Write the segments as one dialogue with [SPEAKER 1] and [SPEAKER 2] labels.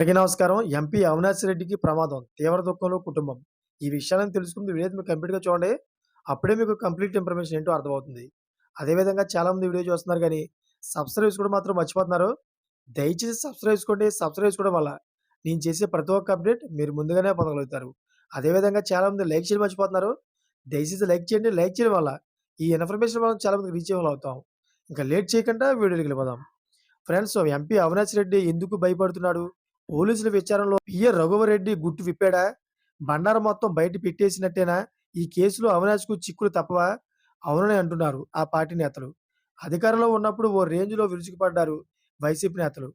[SPEAKER 1] అందరికీ నమస్కారం. ఎంపీ అవినాష్ రెడ్డికి ప్రమాదం తీవ్ర దుఃఖంలో కుటుంబం. ఈ విషయాలను తెలుసుకుంది వీడియో మీరు కంప్లీట్గా చూడండి. అప్పుడే మీకు కంప్లీట్ ఇన్ఫర్మేషన్ ఏంటో అర్థమవుతుంది. అదేవిధంగా చాలామంది వీడియో చూస్తున్నారు కానీ సబ్స్క్రైబ్ కూడా మాత్రం మర్చిపోతున్నారు. దయచేసి సబ్స్క్రైబ్ చేసుకోండి సబ్స్క్రైబ్ చేసుకోవడం వల్ల నేను చేసే ప్రతి ఒక్క అప్డేట్ మీరు ముందుగానే పొందగలుగుతారు. అదేవిధంగా చాలామంది లైక్ చేయడం మర్చిపోతున్నారు. దయచేసి లైక్ చేయండి. లైక్ చేయడం వల్ల ఈ ఇన్ఫర్మేషన్ మనం చాలామంది రీచ్ అవుతాం ఇంకా లేట్ చేయకుండా వీడియోకి వెళ్ళిపోదాం. ఫ్రెండ్స్ ఎంపీ అవినాష్ రెడ్డి ఎందుకు భయపడుతున్నాడు? పోలీసుల విచారణలో పిఏ రఘువరెడ్డి గుట్టు విప్పాడా? బండారం మొత్తం బయట పెట్టేసినట్టేనా? ఈ కేసులో అవినాష్కు చిక్కులు తప్పవా? అవునని అంటున్నారు ఆ పార్టీ నేతలు. అధికారంలో ఉన్నప్పుడు ఓ రేంజ్లో విరుచుకుపడ్డారు వైసీపీ నేతలు.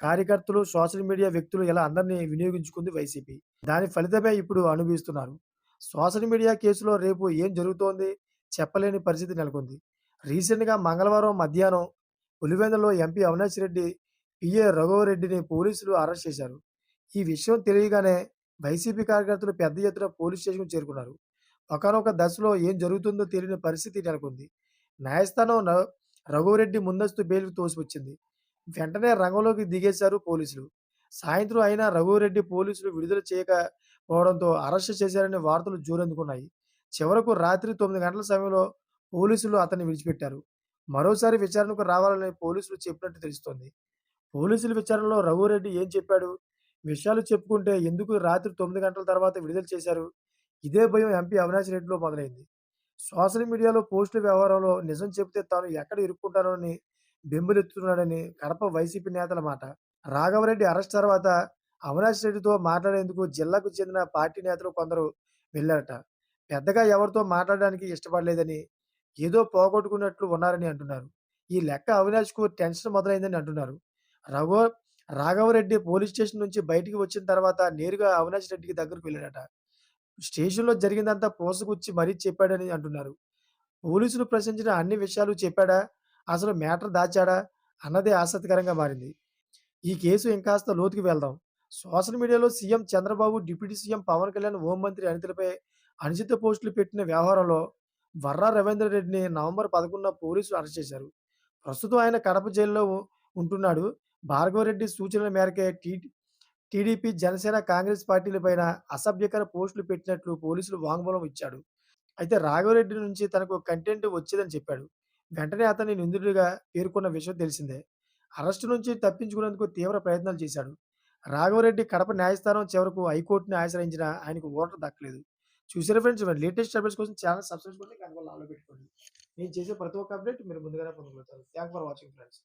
[SPEAKER 1] కార్యకర్తలు సోషల్ మీడియా వ్యక్తులు ఇలా అందరినీ వినియోగించుకుంది వైసీపీ. దాని ఫలితమే ఇప్పుడు అనుభవిస్తున్నారు. సోషల్ మీడియా కేసులో రేపు ఏం జరుగుతోంది చెప్పలేని పరిస్థితి నెలకొంది. రీసెంట్గా మంగళవారం మధ్యాహ్నం పులివెందులో ఎంపీ అవినాష్ రెడ్డి పిఏ రఘువరెడ్డిని పోలీసులు అరెస్ట్ చేశారు. ఈ విషయం తెలియగానే వైసీపీ కార్యకర్తలు పెద్ద ఎత్తున పోలీస్ స్టేషన్కు చేరుకున్నారు. ఒకనొక దశలో ఏం జరుగుతుందో తెలియని పరిస్థితి నెలకొంది. న్యాయస్థానం రఘువరెడ్డి ముందస్తు బెయిల్కు తోసిపుచ్చింది. వెంటనే రంగంలోకి దిగేశారు పోలీసులు. సాయంత్రం అయినా రఘువరెడ్డి పోలీసులు విడుదల చేయకపోవడంతో అరెస్ట్ చేశారనే వార్తలు జోరందుకున్నాయి. చివరకు రాత్రి తొమ్మిది గంటల సమయంలో పోలీసులు అతన్ని విడిచిపెట్టారు. మరోసారి విచారణకు రావాలని పోలీసులు చెప్పినట్టు తెలుస్తోంది. పోలీసుల విచారణలో రఘురెడ్డి ఏం చెప్పాడు? విషయాలు చెప్పుకుంటే ఎందుకు రాత్రి తొమ్మిది గంటల తర్వాత విడుదల చేశారు? ఇదే భయం ఎంపీ అవినాష్ రెడ్డిలో మొదలైంది. సోషల్ మీడియాలో పోస్టుల వ్యవహారంలో నిజం చెబితే తాను ఎక్కడ ఇరుక్కుంటానోని బెంబులెత్తుతున్నాడని కడప వైసీపీ నేతల మాట. రాఘవరెడ్డి అరెస్ట్ తర్వాత అవినాష్ రెడ్డితో మాట్లాడేందుకు జిల్లాకు చెందిన పార్టీ నేతలు కొందరు వెళ్ళారట. పెద్దగా ఎవరితో మాట్లాడడానికి ఇష్టపడలేదని ఏదో పోగొట్టుకున్నట్లు ఉన్నారని అంటున్నారు. ఈ లెక్క అవినాష్కు టెన్షన్ మొదలైందని అంటున్నారు. రఘో రాఘవరెడ్డి పోలీస్ స్టేషన్ నుంచి బయటికి వచ్చిన తర్వాత నేరుగా అవినాష్ రెడ్డికి దగ్గరకు వెళ్ళాడట. స్టేషన్లో జరిగిందంతా పోసగుచ్చి మరీ చెప్పాడని అంటున్నారు. పోలీసులు ప్రశ్నించిన అన్ని విషయాలు చెప్పాడా? అసలు మ్యాటర్ దాచాడా? అన్నదే ఆసక్తికరంగా మారింది. ఈ కేసు ఇంకాస్త లోతుకి వెళ్దాం. సోషల్ మీడియాలో CM Chandrababu deputy CM Pawan Kalyan హోంమంత్రి అనితలపై అనుచిత పోస్టులు పెట్టిన వ్యవహారంలో వర్రా రవీంద్ర రెడ్డిని నవంబర్ పదకొండున పోలీసులు అరెస్ట్ చేశారు. ప్రస్తుతం ఆయన కడప జైల్లో ఉంటున్నాడు. భార్గవరెడ్డి సూచనల మేరకే టీ టీడీపీ జనసేన కాంగ్రెస్ పార్టీలపైన అసభ్యకర పోస్టులు పెట్టినట్లు పోలీసులు వాంగ్మూలం ఇచ్చాడు. అయితే రాఘవరెడ్డి నుంచి తనకు కంటెంట్ వచ్చేదని చెప్పాడు. వెంటనే అతన్ని నిందితుడిగా పేర్కొన్న విషయం తెలిసిందే. అరెస్టు నుంచి తప్పించుకునేందుకు తీవ్ర ప్రయత్నాలు చేశాడు. రాఘవరెడ్డి కడప న్యాయస్థానం చివరకు హైకోర్టుని ఆశ్రయించిన ఆయనకు ఓటర్ దక్కలేదు. చూసారా ఫ్రెండ్స్ లేటెస్ట్ అప్డేట్స్ కోసం ఛానల్ సబ్స్క్రైబ్ చేసుకోండి గంట పెట్టుకోండి. నేను చేసే ప్రతి ఒక్క అప్డేట్ మీరు ముందుగానే పొందగలుగుతారు థ్యాంక్ ఫర్ వాచింగ్ ఫ్రెండ్స్.